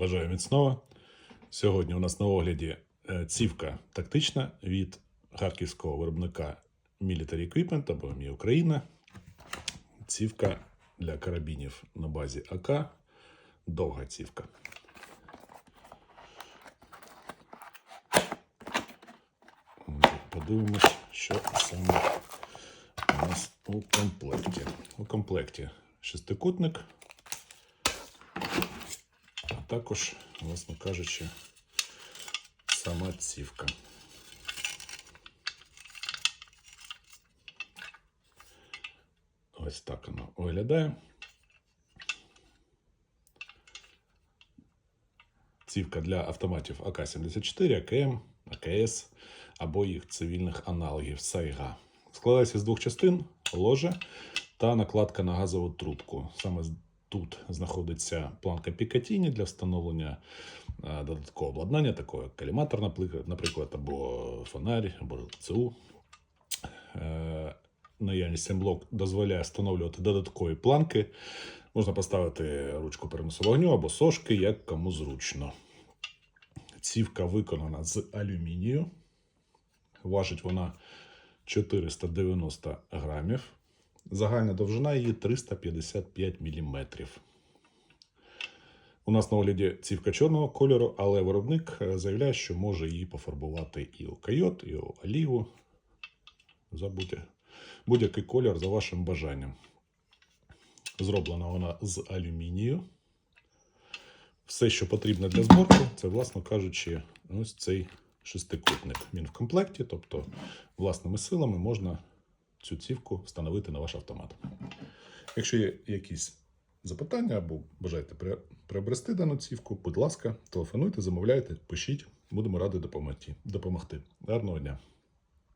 Бажаю міцного. Сьогодні у нас на огляді е, цівка тактична від харківського виробника Military Equipment або Мі Україна. Цівка для карабінів на базі АК. Довга цівка. Подивимось, що саме у нас у комплекті. У комплекті шестикутник, також, власне кажучи, сама цівка. Ось так воно виглядає. Цівка для автоматів АК-74, АКМ, АКС або їх цивільних аналогів Сайга. Складається з двох частин: ложе та накладка на газову трубку. Саме тут знаходиться планка Пікатіні для встановлення е, додаткового обладнання, такого як каліматор, наприклад, або фонарь, або ЦУ. Е, Наявність блок дозволяє встановлювати додаткові планки. Можна поставити ручку переносу вогню або сошки, як кому зручно. Цівка виконана з алюмінію. Важить вона 490 грамів. Загальна довжина її 355 мм. У нас на огляді цівка чорного кольору, але виробник е, заявляє, що може її пофарбувати і у койот, і у оліву. За будь- будь-який колір за вашим бажанням. Зроблена вона з алюмінію. Все, що потрібно для зборки, це, власно кажучи, ось цей шестикутник. Він в комплекті, тобто власними силами можна цю цівку встановити на ваш автомат. Якщо є якісь запитання або бажаєте приобрести дану цівку, будь ласка, телефонуйте, замовляйте, пишіть. Будемо раді допомогти. Гарного дня!